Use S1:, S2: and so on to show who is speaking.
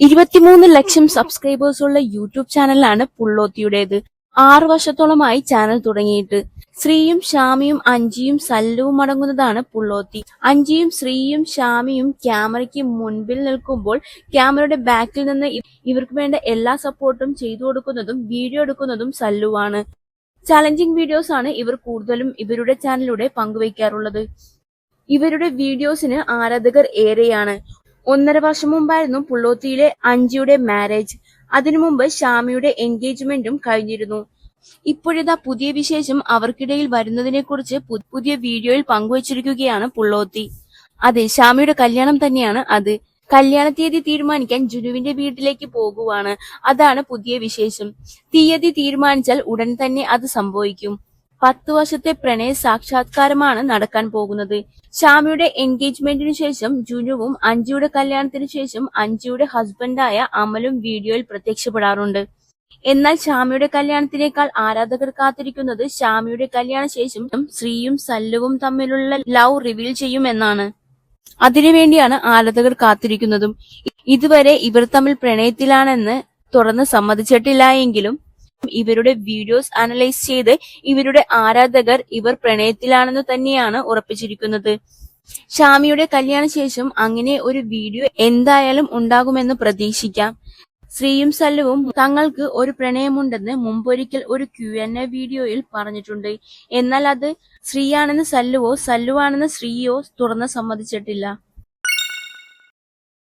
S1: ഇരുപത്തിമൂന്ന് ലക്ഷം സബ്സ്ക്രൈബേഴ്സ് ഉള്ള യൂട്യൂബ് ചാനലാണ് പുള്ളോത്തിയുടേത്. ആറു വർഷത്തോളമായി ചാനൽ തുടങ്ങിയിട്ട്. ശ്രീയും ഷാമിയും അഞ്ചിയും സല്ലുവും അടങ്ങുന്നതാണ് പുള്ളോത്തി. അഞ്ചിയും ശ്രീയും ഷാമിയും ക്യാമറയ്ക്ക് മുൻപിൽ നിൽക്കുമ്പോൾ ക്യാമറയുടെ ബാക്കിൽ നിന്ന് ഇവർക്ക് വേണ്ട എല്ലാ സപ്പോർട്ടും ചെയ്തു കൊടുക്കുന്നതും വീഡിയോ എടുക്കുന്നതും സല്ലുവാണ്. ചലഞ്ചിങ് വീഡിയോസ് ആണ് ഇവർ കൂടുതലും ഇവരുടെ ചാനലിലൂടെ പങ്കുവയ്ക്കാറുള്ളത്. ഇവരുടെ വീഡിയോസിന് ആരാധകർ ഏറെയാണ്. ഒന്നര വർഷം മുമ്പായിരുന്നു പുള്ളോത്തിയിലെ അഞ്ചിയുടെ മാരേജ് അതിനു മുമ്പ് ഷാമിയുടെ എൻഗേജ്മെന്റും കഴിഞ്ഞിരുന്നു. ഇപ്പോഴിതാ പുതിയ വിശേഷം അവർക്കിടയിൽ വരുന്നതിനെ കുറിച്ച് പുതിയ വീഡിയോയിൽ പങ്കുവച്ചിരിക്കുകയാണ് പുള്ളോത്തി. അതെ ഷാമിയുടെ കല്യാണം തന്നെയാണ് അത്. കല്യാണ തീയതി തീരുമാനിക്കാൻ ജുനുവിന്റെ വീട്ടിലേക്ക് പോകുവാണ്. അതാണ് പുതിയ വിശേഷം. തീയതി തീരുമാനിച്ചാൽ ഉടൻ തന്നെ അത് സംഭവിക്കും. പത്ത് വർഷത്തെ പ്രണയ സാക്ഷാത്കാരമാണ് നടക്കാൻ പോകുന്നത്. ഷാമിയുടെ എൻഗേജ്മെന്റിനു ശേഷം ജുനുവും അഞ്ജുയുടെ കല്യാണത്തിനു ശേഷം അഞ്ജുയുടെ ഹസ്ബൻഡായ അമലും വീഡിയോയിൽ പ്രത്യക്ഷപ്പെടാറുണ്ട്. എന്നാൽ ഷാമിയുടെ കല്യാണത്തിനേക്കാൾ ആരാധകർ കാത്തിരിക്കുന്നത് ഷാമിയുടെ കല്യാണ ശേഷം ശ്രീയും സല്ലുവും തമ്മിലുള്ള ലവ് റിവീൽ ചെയ്യുമെന്നാണ്. അതിനുവേണ്ടിയാണ് ആരാധകർ കാത്തിരിക്കുന്നതും. ഇതുവരെ ഇവർ തമ്മിൽ പ്രണയത്തിലാണെന്ന് തുറന്ന് സമ്മതിച്ചിട്ടില്ല എങ്കിലും ഇവരുടെ വീഡിയോസ് അനലൈസ് ചെയ്ത് ഇവരുടെ ആരാധകർ ഇവർ പ്രണയത്തിലാണെന്ന് തന്നെയാണ് ഉറപ്പിച്ചിരിക്കുന്നത്. ഷാമിയുടെ കല്യാണ ശേഷം അങ്ങനെ ഒരു വീഡിയോ എന്തായാലും ഉണ്ടാകുമെന്ന് പ്രതീക്ഷിക്കാം. ശ്രീയും സല്ലുവും തങ്ങൾക്ക് ഒരു പ്രണയമുണ്ടെന്ന് മുമ്പൊരിക്കൽ ഒരു ക്യു എൻ എ വീഡിയോയിൽ പറഞ്ഞിട്ടുണ്ട്. എന്നാൽ അത് ശ്രീയാണെന്ന് സല്ലുവോ സല്ലുവാണെന്ന് ശ്രീയോ തുറന്ന് സമ്മതിച്ചിട്ടില്ല.